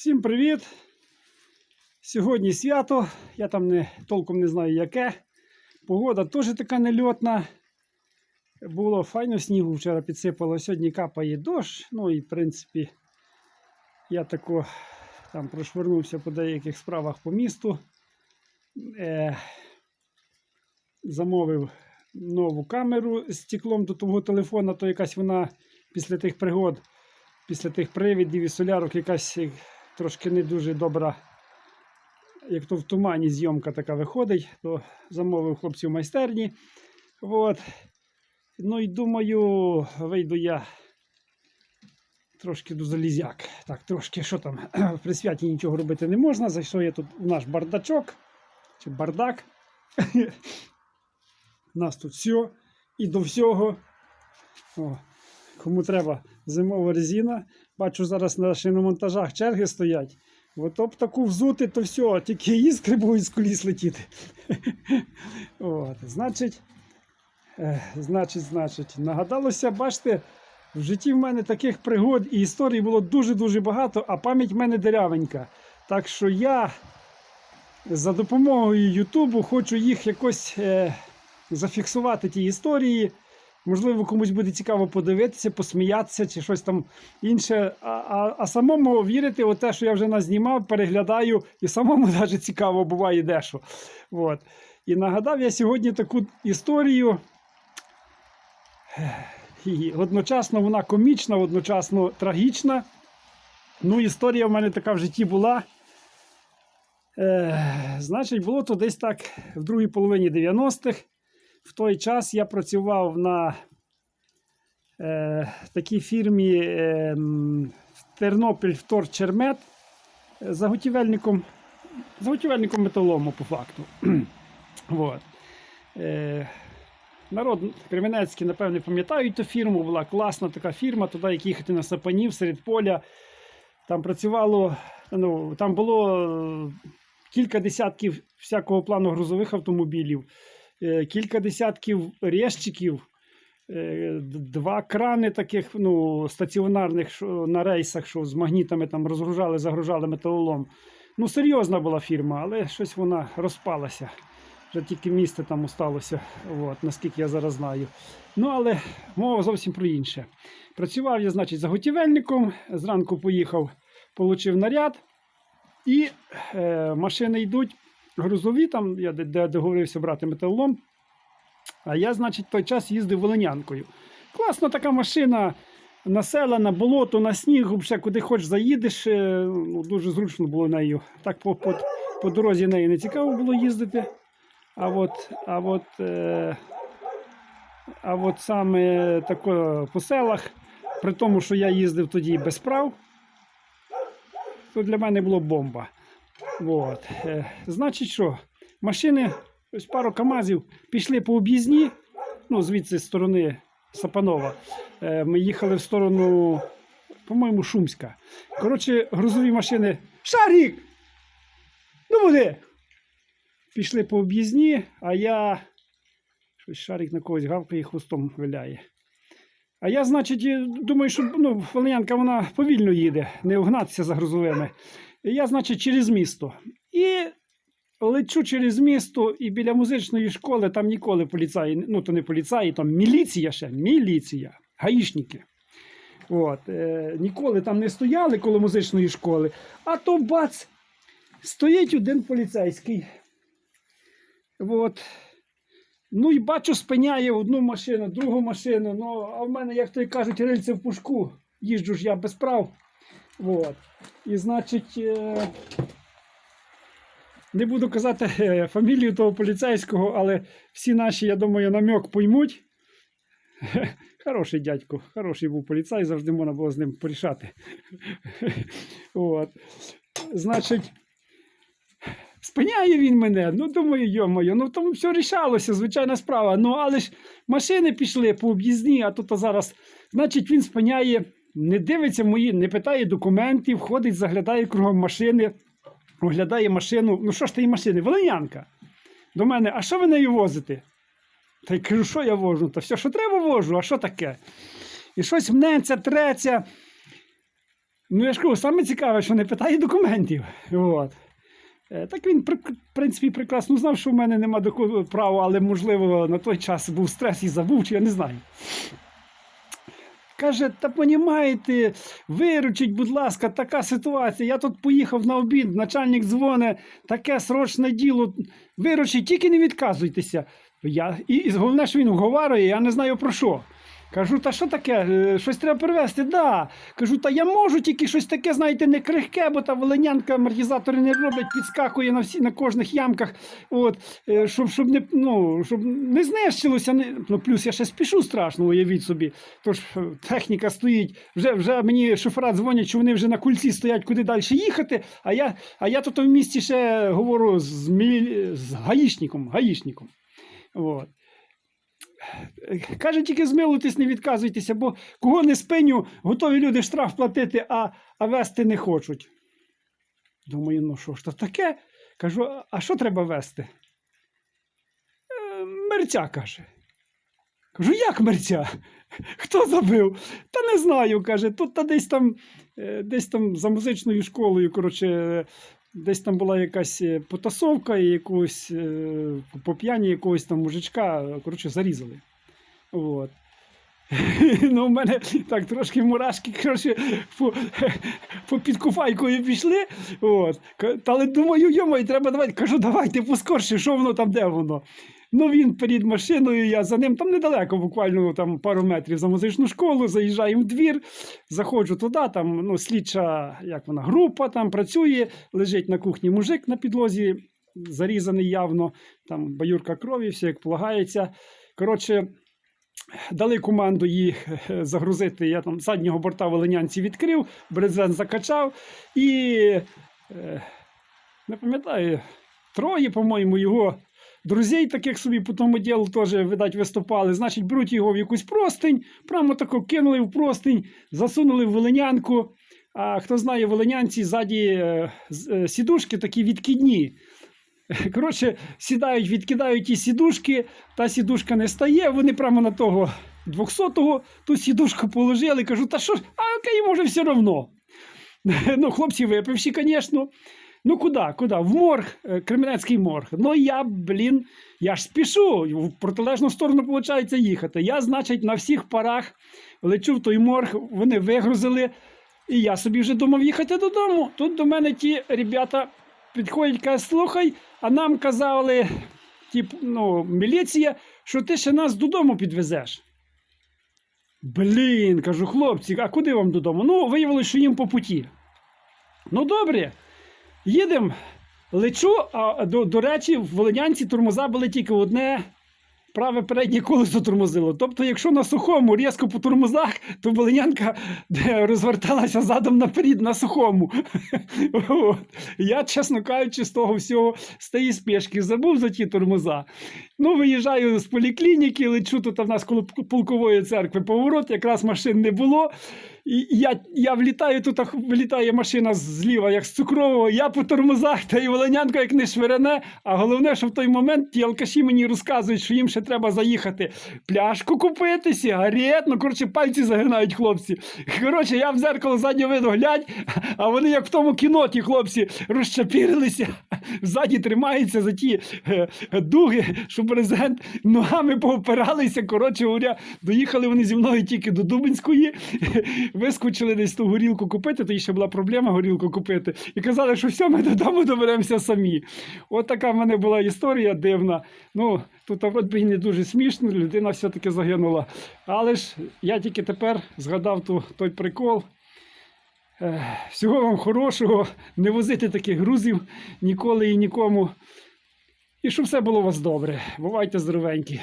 Всім привіт! Сьогодні свято, я там не, толком не знаю яке. Погода теж така нельотна. Було файно снігу вчора підсипало, сьогодні капає дощ. Ну і в принципі, я тако там прошвернувся по деяких справах по місту. Е, замовив нову камеру з стеклом до того телефона, то якась вона після тих пригод, після тих привідів і солярок якась трошки не дуже добра. Як то в тумані зйомка така виходить, то замовив хлопців майстерні. От. Ну і думаю, вийду я трошки до залізяк. Так, трошки що там, при святі нічого робити не можна. Зайшов я тут в наш бардачок чи бардак. У нас тут все і до всього. О, кому треба зимова резина. Бачу, зараз на шиномонтажах черги стоять. От об таку взути, то все, тільки іскри будуть з коліс летіти. От, значить, е, значить, значить, нагадалося, бачите, в житті в мене таких пригод і історій було дуже-дуже багато, а пам'ять в мене дерявенька. Так що я за допомогою Ютубу хочу їх якось е, зафіксувати ті історії. Можливо, комусь буде цікаво подивитися, посміятися чи щось там інше. А, а, а самому вірити у те, що я вже назнімав, переглядаю, і самому навіть цікаво буває дещо. От. І нагадав я сьогодні таку історію. І одночасно вона комічна, одночасно трагічна. Ну, історія в мене така в житті була. Е, значить, було то десь так в другій половині 90-х. В той час я працював на е, такій фірмі е, Тернопіль Вторчермет е, заготівельником, заготівельником металолому по факту. вот. е, народ Кременецький, напевне, пам'ятають ту фірму, була класна така фірма, туди як їхати на Сапанів серед поля. Там працювало, ну, там було е, кілька десятків всякого плану грузових автомобілів кілька десятків резчиків, е, два крани таких ну, стаціонарних на рейсах, що з магнітами там розгружали, загружали металолом. Ну, серйозна була фірма, але щось вона розпалася. Вже тільки місце там осталося, от, наскільки я зараз знаю. Ну, але мова зовсім про інше. Працював я, значить, заготівельником. Зранку поїхав, отримав наряд, і е, машини йдуть грузові, там я де- договорився брати металолом. А я, значить, той час їздив волинянкою. Класна така машина, населена, болото, на сніг, взагалі, куди хоч заїдеш. е, Ну, дуже зручно було нею. Так по, по, по дорозі нею не цікаво було їздити. А от, а от, е, а от саме тако по селах, при тому, що я їздив тоді без прав, то для мене було бомба. От. Е, значить, що машини, ось пару КАМАЗів пішли по об'їзні, ну, звідси з сторони Сапанова. Е, ми їхали в сторону, по-моєму, Шумська. Коротше, грузові машини. Шарік! Ну буде! Пішли по об'їзні, а я. Щось шарик на когось гавкає і хвостом виляє. А я, значить, думаю, що ну, Волинянка вона повільно їде, не вгнатися за грузовими. Я, значить, через місто. І лечу через місто, і біля музичної школи там ніколи поліцаї, ну то не поліцаї, там міліція ще, міліція, гаїшники. От, е, ніколи там не стояли коло музичної школи, а то бац, стоїть один поліцейський. От. Ну і бачу, спиняє одну машину, другу машину. Ну, а в мене, як то й кажуть, рильце в пушку. Їжджу ж я без прав. От. І значить, е, не буду казати е, фамілію того поліцейського, але всі наші, я думаю, намек поймуть. Хороший дядько, хороший був поліцай, завжди можна було з ним порішати. От. Значить, спиняє він мене. Ну, думаю, йо-моє, ну тому все рішалося, звичайна справа. Ну, але ж машини пішли по об'їзні, а тут зараз, значить, він спиняє, не дивиться мої, не питає документів, ходить, заглядає кругом машини, оглядає машину. Ну що ж тієї машини? Волинянка. До мене, а що ви нею возите? Та й кажу, що я вожу? Та все, що треба, вожу, а що таке? І щось мнеться, треться. Ну, я ж кажу, саме цікаве, що не питає документів. От. Е, Так він, в принципі, прекрасно знав, що в мене нема права, але, можливо, на той час був стрес і забув, чи я не знаю. Каже, та понімаєте, виручіть, будь ласка, така ситуація. Я тут поїхав на обід, начальник дзвоне, таке срочне діло. Виручіть, тільки не відказуйтеся. Я, і, головне, що він вговарує, я не знаю про що. Кажу, та що таке? Е, Щось треба привезти? Да. Кажу, та я можу тільки щось таке, знаєте, не крихке, бо та волинянка амортизатори не роблять, підскакує на всі на кожних ямках. От, е, щоб, щоб не ну, щоб не знищилося. Не, ну, плюс я ще спішу страшно, уявіть собі. Тож е, техніка стоїть. Вже, вже мені шофера дзвонять, що вони вже на кульці стоять, куди далі їхати. А я, а я тут в місті ще говорю з, з гаїшником. гаїшником. От. Каже, тільки змилуйтесь, не відказуйтеся, бо кого не спиню, готові люди штраф платити, а, а вести не хочуть. Думаю, ну що ж то таке? Кажу, «А- що треба вести? «Е, Мерця каже. Кажу, як мерця? Хто забив? Та не знаю, каже. Тут та десь там, е, десь там за музичною школою, коротше, десь там була якась е, потасовка, і якогось е, по п'яні якогось там мужичка, коротше, зарізали. От. Ну, у мене так трошки мурашки, коротше, по, по підкуфайкою пішли. От. Але думаю, йомо, треба давати. Кажу, давайте поскорше, що воно там, де воно. Ну, він перед машиною, я за ним там недалеко, буквально там пару метрів за музичну школу, заїжджаємо в двір, заходжу туди, там ну, слідча, як вона, група там працює, лежить на кухні мужик на підлозі, зарізаний явно, там баюрка крові, все як полагається. Коротше, дали команду їх е, загрузити. Я там заднього борта волинянці відкрив, брезент закачав і е, не пам'ятаю, троє, по-моєму, його друзей, таких собі по тому ділу теж, видать, виступали. Значить, беруть його в якусь простинь, прямо тако кинули в простинь, засунули в волинянку. А хто знає, волинянці ззаді е, е, сідушки такі відкидні. Коротше, сідають, відкидають ті сідушки, та сідушка не стає, вони прямо на того 200-го ту сідушку положили. Кажу, та що ж, а окей, може, все одно. Ну, хлопці випивші, звісно. Ну куди, куди? В морг, е, Кременецький морг. Ну я, блін, я ж спішу. В протилежну сторону, виходить, їхати. Я, значить, на всіх парах лечу в той морг, вони вигрузили. І я собі вже думав їхати додому. Тут до мене ті ребята підходять, кажуть, слухай, а нам казали, тип, ну, міліція, що ти ще нас додому підвезеш. Блін, кажу, хлопці, а куди вам додому? Ну, виявилося, що їм по путі. Ну, добре, їдемо. Лечу, а до, до речі, в Волинянці тормоза були тільки одне. Праве переднє колесо тормозило. Тобто, якщо на сухому різко по тормозах, то волинянка розверталася задом наперед на сухому. Я, чесно кажучи, з того всього з тієї спешки забув за ті тормоза. Ну, виїжджаю з поліклініки, лечу тут у нас коло полкової церкви поворот, якраз машин не було. Я, я влітаю, тут вилітає машина зліва, як з цукрового. Я по тормозах, та і волонянка як не швирене. А головне, що в той момент ті алкаші мені розказують, що їм ще треба заїхати пляшку купити, сигарет. Ну, коротше, пальці загинають хлопці. Коротше, я в зеркало заднього виду глядь, а вони як в тому кіно, ті хлопці розчапірилися, ззаді тримаються за ті е, дуги, що президент ногами поопиралися. Коротше говоря, доїхали вони зі мною тільки до Дубинської, вискочили десь ту горілку купити, тоді ще була проблема горілку купити. І казали, що все, ми додому доберемося самі. От така в мене була історія дивна. Ну, тут вроді не дуже смішно, людина все-таки загинула. Але ж я тільки тепер згадав ту, той прикол. Всього вам хорошого, не возити таких грузів ніколи і нікому. І щоб все було у вас добре. Бувайте здоровенькі.